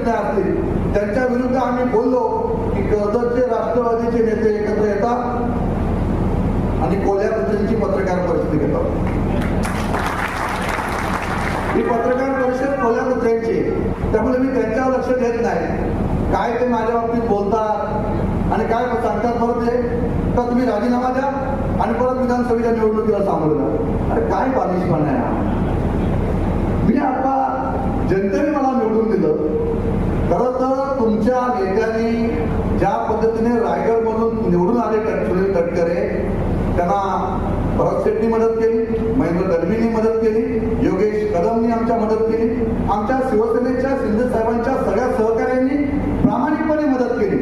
निर्णय असतील. त्यांच्या विरुद्ध आम्ही बोललो की कर्जतचे राष्ट्रवादीचे नेते एकत्र येतात आणि कोल्हापूरची पत्रकार परिषद घेतात. ही पत्रकार परिषद कोल्हापूरची त्यामुळे मी त्यांच्यावर लक्ष देत नाही. काय ते माझ्या बाबतीत बोलतात आणि काय सांगतात बरं ते तर तुम्ही राजीनामा द्या आणि परत विधानसभेच्या निवडणुकीला सामोरं जा. अरे काय बालिशपणा आहे हा? मी आता जनतेने मला निवडून दिलं खरं तर तुमच्या नेत्यांनी ज्या पद्धतीने रायगड म्हणून निवडून आले सुनील तटकरे त्यांना भरत शेट्टी मदत केली महेंद्र दलवींनी मदत केली योगेश कदमनी आमच्या मदत केली आमच्या शिवसेनेच्या शिंदे साहेबांच्या सगळ्या सहकार्यांनी प्रामाणिकपणे मदत केली.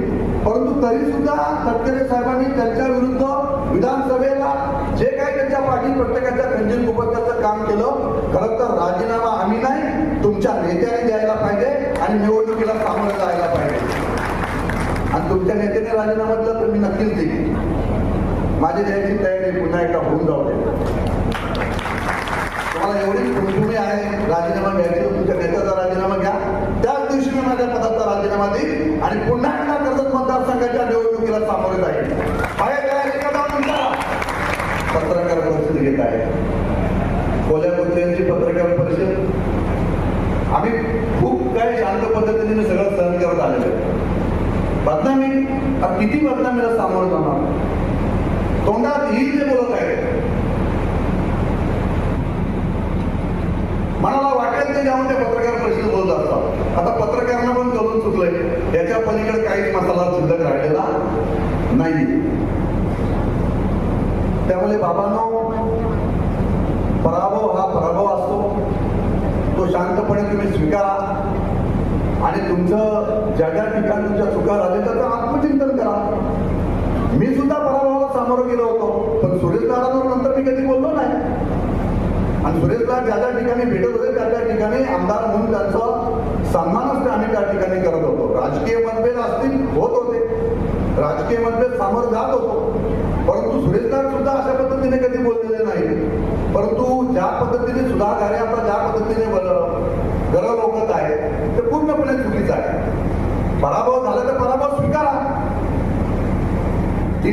परंतु तरी सुद्धा तटकरे साहेबांनी त्यांच्या विरुद्ध विधानसभेला जे काही त्यांच्या पाठी प्रत्येकाच्या खंजीर कुपत्याचं काम केलं खरं तर राजीनामा आम्ही नाही तुमच्या नेत्याने द्यायला पाहिजे आणि निवडणुकीला सामोरं जायला पाहिजे. आणि तुमच्या नेत्याने राजीनामा दिला तर मी नक्कीच देईन. माझी द्यायची तयारी पुन्हा एकदा होऊन जाऊ दे. तुम्हाला एवढी कुणकुणी आहे राजीनामा घ्यायची तुमच्या नेत्याचा राजीनामा घ्या. त्याच दिवशी मी माझ्या पदाचा राजीनामा देईन आणि पुन्हा एकदा कर्जत मतदारसंघाच्या निवडणुकीला सामोरे जाईल पत्रकार परिषद घेत आहे. कोल्हापूरची पत्रकार परिषद. आम्ही खूप काही शांत पद्धतीने सगळं सहन करत आलेलो आहे. बदनामी. आता किती बदनामीला सामोरं जाणार? तोंडात येईल ते बोलत आहे मनाला वाटेल ते जाऊन ते पत्रकार परिषद बोलत असतात. आता पत्रकारांना पण करून चुकलंय. याच्या पलीकडे काहीच मसाला शिल्लक राहिलेला नाही त्यामुळे बाबांनो पराभव हा पराभव असतो. तो शांतपणे तुम्ही स्वीकारा. आणि तुमचं ज्या ज्या ठिकाणी तुमच्या चुका झाल्या त्याचं आत्मचिंतन करा. मी सुद्धा पराभवाला सामोरं गेलो होतो पण सुरेश दादांवर नंतर मी कधी बोललो नाही. आणि सुरेशला ज्या ज्या ठिकाणी भेटत होते त्या त्या ठिकाणी आमदार म्हणून त्यांचा सन्मानच ते आम्ही त्या ठिकाणी करत होतो. राजकीय मतभेद असतील होत होते. राजकीय मतभेद सामोरं जात होतो. परंतु सुरेशदार सुद्धा अशा पद्धतीने कधी बोललेले नाही परंतु ज्या पद्धतीने सुधार आता ज्या पद्धतीने गरज लोकत आहे ते पूर्णपणे चुकीचं आहे पराभव झाला तर पराभव स्वीकारा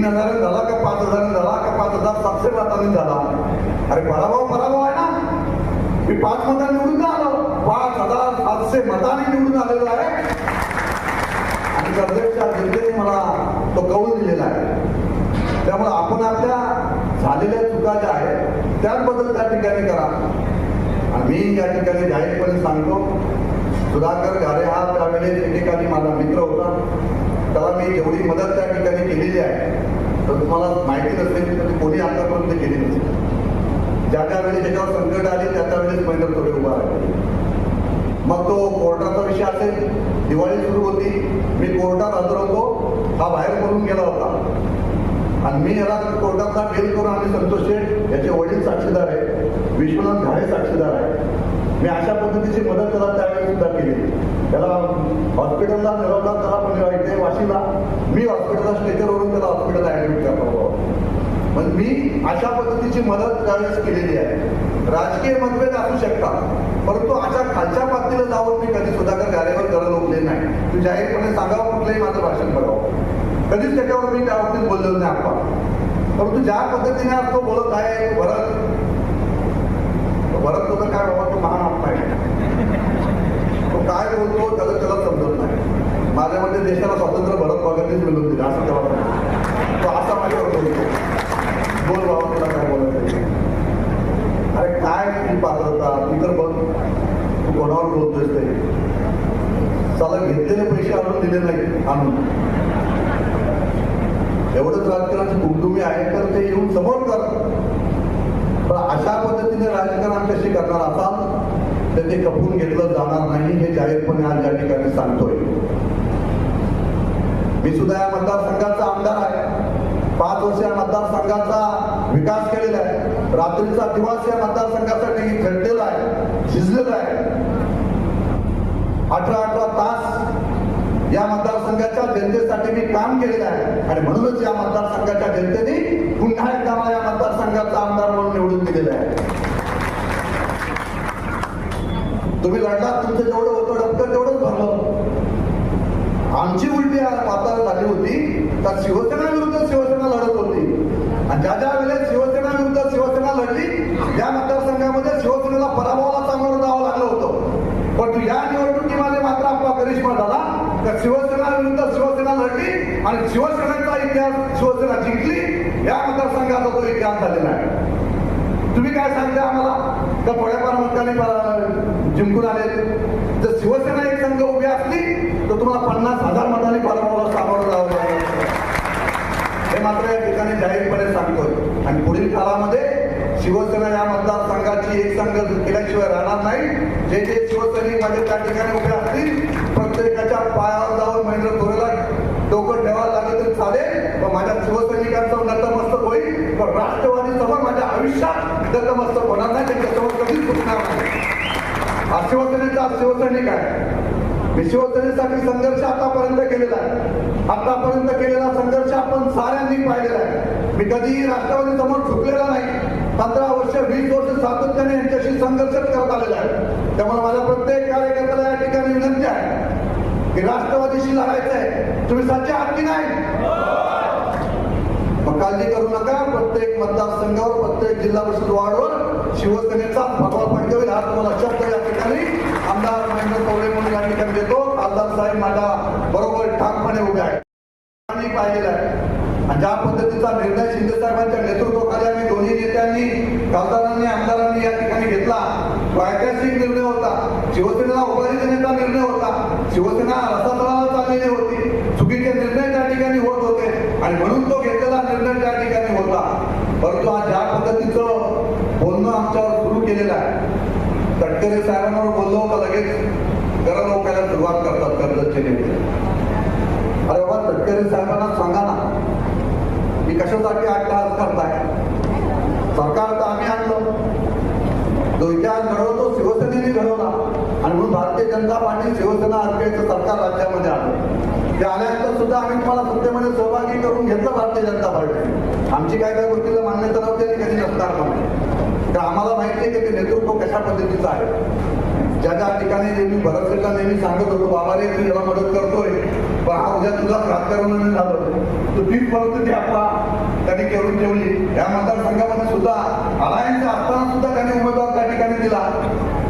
तीन हजार झाला का पाच हजार झाला का पाच हजार सातशे मतांनी झाला. अरे पराभव पराभव आहे ना? मी पाच मतांनी निवडून नाही आलो. पाच हजार सातशे मतांनी निवडून आलेलो आहे. आणि कर्जतच्या जनतेने मला तो कौल दिलेला आहे. त्यामुळे आपण आपल्या झालेल्या चुका ज्या आहेत त्याबद्दल त्या ठिकाणी करा. आणि मी या ठिकाणी जाहीरपणे सांगतो सुधाकर घारे हा त्यावेळेस ठिकाणी माझा मित्र होता. त्याला मी एवढी मदत त्या ठिकाणी केलेली आहे. तर तुम्हाला माहिती नसेल तर कोणी आतापर्यंत केली नसेल. ज्या ज्या वेळी त्याच्यावर संकट आली त्या वेळेस महेंद्र थोडे उभा राहिले. मग तो कोर्टाचा विषय असेल. दिवाळी सुरू होती. मी कोर्टात हजर होतो. हा बाहेर पडून गेला होता. आणि मी याला कोर्टातला बेल करून आणि संतोष शेठ याचे वडील साक्षीदार आहे विश्वनाथ घाळे साक्षीदार आहे मी अशा पद्धतीची मदत त्याला त्यावेळी सुद्धा केली. त्याला हॉस्पिटलला निरोधा त्याला म्हणजे इथे वाशीला मी हॉस्पिटलला स्टेचरवरून त्याला हॉस्पिटलला ऍडमिट करतो पण मी अशा पद्धतीची मदत त्यावेळेस केलेली आहे. राजकीय मतभेद असू शकतात परंतु अशा खालच्या पातळीला जाऊन मी कधी सुधाकर गारेवर गरज उठले नाही. तू जाहीरपणे सांगावं कुठलंही माझं भाषण करावं कधीच त्याच्यावर मी त्या बाबतीत बोललो नाही आपण. परंतु ज्या पद्धतीने आज तो बोलत आहे भरत भरत तुझं काय बाबा तो महान आत्मा आहे. तो काय बोलतो त्याला त्याला समजत नाही. माझ्या मते देशाला स्वातंत्र्य भरत भगतनेच मिळून दिलं असं तेव्हा तो असा माझ्यावर बोलतो. बोल बाबा तुला काय बोलत आहे? अरे काय तुम्ही पात्रता ती तर बघ तू कोणावर बोलतोयस ते? चला घेतलेले पैसे आणून दिले नाही आणून. एवढंच राजकारणाची कुटुंबी आहे तर ते येऊन समोर कर. पण अशा पद्धतीने राजकारण कशी करणार असाल तर ते खपून घेतलं जाणार नाही हे जाहीरपणे आज या ठिकाणी सांगतोय. मी सुद्धा या मतदारसंघाचा आमदार आहे. पाच वर्ष या मतदारसंघाचा विकास केलेला आहे. रात्रीचा दिवस या मतदारसंघासाठी खेळलेला आहे शिजलेला आहे. अठरा अठरा तास या मतदारसंघाच्या जनतेसाठी मी काम केलेलं आहे. आणि म्हणूनच या मतदारसंघाच्या जनतेने पुन्हा एकदा मला या मतदारसंघाचा आमदार म्हणून निवडून दिलेलं आहे. तुम्ही लढलात तुमचं जेवढं होतं डबकं तेवढंच भरलं. आमची उलटी वातावरण झाली होती तर शिवसेना विरुद्ध शिवसेना लढत होती आणि ज्या ज्या वेळेस शिवसेना विरुद्ध शिवसेना लढली या मतदारसंघामध्ये शिवसेनेला पराभवाला सामोरं जावं लागलं होतं परंतु या निवडणुकीमध्ये मात्र आपला करिश्मा त्या शिवसेनाविरुद्ध शिवसेना लढली आणि शिवसेनेचा इतिहास शिवसेना जिंकली या मतदारसंघाचा तो इतिहास झालेला आहे. तुम्ही काय सांगता आम्हाला? त्या थोड्याफार मतांनी जिंकून आले जर शिवसेना एक संघ उभी असली तर तुम्हाला पन्नास हजार मतांनी पराभवाला सामोरं जावं लागेल. हे मात्र या ठिकाणी जाहीरपणे सांगतोय. आणि पुढील काळामध्ये शिवसेना या मतदारसंघाची एक संघ केल्याशिवाय राहणार नाही. जे जे शिवसैनिक माझे त्या ठिकाणी उभे असतील प्रत्येकाच्या पायावर जाऊन महेंद्र थोरेला डोकं ठेवायला लागलं तरी चालेल. पण माझ्या शिवसैनिकांचं नतमस्तक होईल. पण राष्ट्रवादी समोर माझ्या आयुष्यात नतमस्तक होणार नाही. त्यांच्यासमोर कधीच झुकणार नाही. हा शिवसेनेचा शिवसैनिक आहे. शिवसेनेसाठी संघर्ष आतापर्यंत केलेला आहे. आतापर्यंत केलेला संघर्ष आपण साऱ्यांनी पाहिलेला आहे. मी कधीही राष्ट्रवादी समोर चुकलेला नाही. पंधरा वर्ष वीस वर्ष सातत्याने यांच्याशी संघर्ष करत आलेला आहे. त्यामुळे माझ्या प्रत्येक कार्यकर्त्याला या ठिकाणी विनंती आहे की राष्ट्रवादीशी लढायचं आहे. तुम्ही सज्ज आहात की नाही? मग काळजी करू नका. प्रत्येक मतदारसंघावर प्रत्येक जिल्हा परिषद वार्डवर शिवसेनेचा भगवा फडकवेल हा तुम्हाला शब्द या ठिकाणी आमदार महेंद्र कवळे म्हणून या ठिकाणी देतो. खासदार साहेब माझ्या बरोबर ठामपणे उभे आहेत. आम्ही पाहिलेलं आहे. आणि ज्या पद्धतीचा निर्णय शिंदे साहेबांच्या नेतृत्वाखाली आम्ही दोन्ही नेत्यांनी खासदारांनी आमदारांनी या ठिकाणी घेतला. तो ऐतिहासिक निर्णय होता. शिवसेनेला उभारी देण्याचा निर्णय होता. शिवसेना रसातळाला चाललेली होती. चुकीचे निर्णय त्या ठिकाणी होत होते. आणि म्हणून तो घेतलेला निर्णय त्या ठिकाणी होता. परंतु आज ज्या पद्धतीचं बोलणं आमच्यावर सुरू केलेलं आहे. तटकरे साहेबांवर बोललो का लगेच. गरज ओकायला सुरुवात करतात कर्जतचे नेते. अरे बाबा तटकरे साहेबांना सांगा ना. मी कशासाठी आठ तास करताय? सरकार तर आम्ही आणलं. जो इतिहास घडवतो शिवसेनेने घडवला. आणि म्हणून भारतीय जनता पार्टी शिवसेना आरपीआयचं सरकार राज्यामध्ये आलं. ते आल्यानंतर सुद्धा आम्ही तुम्हाला सत्तेमध्ये सहभागी करून घेतलं भारतीय जनता पार्टी. आमची काय काय गोष्टीला मान्यता नव्हती आणि कधी नसणार पण तर आम्हाला माहिती आहे की ते नेतृत्व कशा पद्धतीचं आहे. ज्या ज्या ठिकाणी नेहमी भरतला नेहमी सांगत होतो बाबा रे तू याला मदत करतोय. पण हा उद्या तुझा राजकारण झालं तू तीच परिस्थिती आपला त्यांनी करून ठेवली. या मतदारसंघामध्ये सुद्धा अलायन्स असताना सुद्धा त्यांनी उमेदवार त्या ठिकाणी दिला.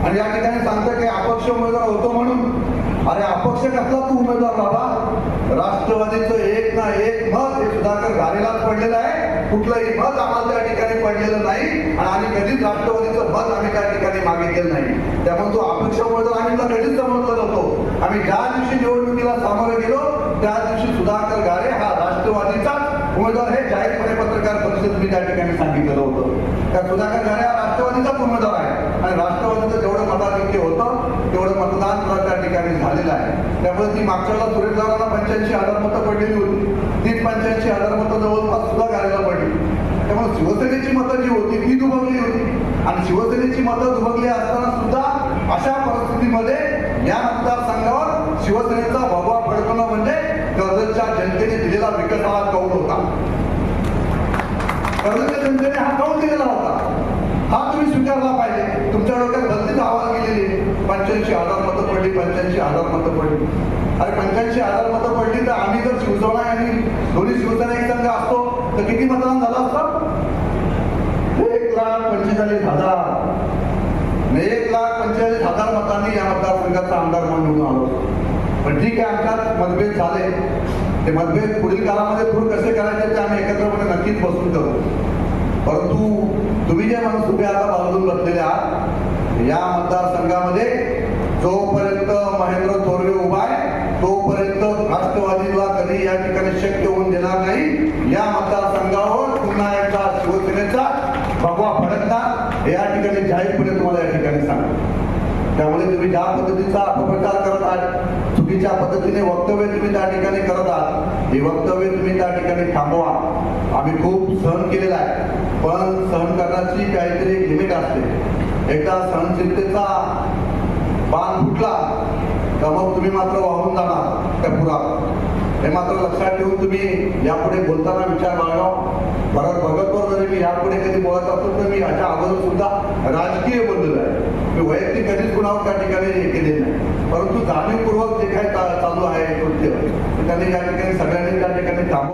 आणि या ठिकाणी सांगतं की अपक्ष उमेदवार होतो म्हणून अरे अपक्ष कसला तू उमेदवार बाबा? राष्ट्रवादीचं एक ना एक मत हे सुधाकर घालेलाच पडलेलं आहे. कुठलंही मत आम्हाला त्या ठिकाणी पडलेलं नाही आणि आम्ही कधीच राष्ट्रवादीचं मत आम्ही त्या ठिकाणी मागितलेलं नाही. त्यामुळे तो अपेक्ष उमेदवार आम्ही तर कधीच समजलं नव्हतो आम्ही ज्या दिवशी निवडणुकीला सामोरे गेलो त्या दिवशी सुधाकर घारे हा राष्ट्रवादीचा उमेदवार हे जाहीरपणे पत्रकार परिषद मी त्या ठिकाणी सांगितलेलं होतं. त्या सुधाकर घारे हा राष्ट्रवादीचाच उमेदवार आहे. आणि राष्ट्रवादीचं जेवढं मताधिक्य होतं तेवढं मतदान सुद्धा त्या ठिकाणी झालेलं आहे. त्यामुळे ती मागच्या वेळेला सुरेश पंच्याऐंशी हजार मतं पडलेली होती. तीच पंच्याऐंशी हजार मतं जवळपास सुद्धा घालायला पडली. त्यामुळे शिवसेनेची मतं जी होती ती दुभगली होती. आणि शिवसेनेची मतं दुभगली असताना सुद्धा अशा परिस्थितीमध्ये या मतदारसंघावर शिवसेनेचा भगवा फडकवणं म्हणजे कर्जतच्या जनतेने दिलेला विकासाला कौल होता. कर्जतच्या जनतेने हा कौल दिलेला होता. हा तुम्ही स्वीकारला पाहिजे. तुमच्या डोक्यात भलतीच आवाज गेलेली पंच्याऐंशी हजार मतं पडली पंच्याऐंशी हजार मतं पडली. अरे पंच्याऐंशी हजार मतं पडली तर आम्ही जर शिवसेना आणि दोन्ही शिवसेना एक संघ असतो तर किती मतदान झालं असतं? एक लाख पंचेचाळीस हजार. एक लाख पंचेचाळीस हजार मतांनी या मतदारसंघाचा आमदार म्हणून निवडून आलो पण ठीक आहे आमच्यात मतभेद झाले. ते मतभेद पुढील काळामध्ये दूर कसे करायचे ते आम्ही एकत्रपणे नक्कीच बसून करू. परंतु तुम्ही जे माणूस उभे आता बाजून बसलेले आहात या मतदारसंघामध्ये जोपर्यंत महेंद्र थोरवे उभा आहे तोपर्यंत राष्ट्रवादीला कधी या ठिकाणी शक्य होऊन देणार नाही. या मतदारसंघावर पुन्हा एकदा शिवसेनेचा भगवा फडकणार हे या ठिकाणी जाहीरपणे तुम्हाला या ठिकाणी सांगतो. त्यामुळे तुम्ही ज्या पद्धतीचा अपप्रचार करत आहात चुकीच्या पद्धतीने वक्तव्य तुम्ही त्या ठिकाणी करत आहात हे वक्तव्य तुम्ही त्या ठिकाणी थांबवा. आम्ही खूप सहन केलेला आहे पण सहन करण्याची काहीतरी लिमिट असते. एकदा सहनशीलतेचा बाण फुटला तर मग तुम्ही मात्र वाहून जाणार त्या पुरात? हे मात्र लक्षात ठेवून तुम्ही यापुढे बोलताना विचार बाळगाव. भरत भगतवर जरी मी यापुढे कधी बोलत असतो तर मी याच्या अगोदर सुद्धा राजकीय बदल आहे. मी वैयक्तिक कधीच कुणावर त्या ठिकाणी हे केले नाही. परंतु जाणीवपूर्वक जे काही चालू आहे कृत्य त्यांनी या ठिकाणी सगळ्यांनी त्या ठिकाणी थांबव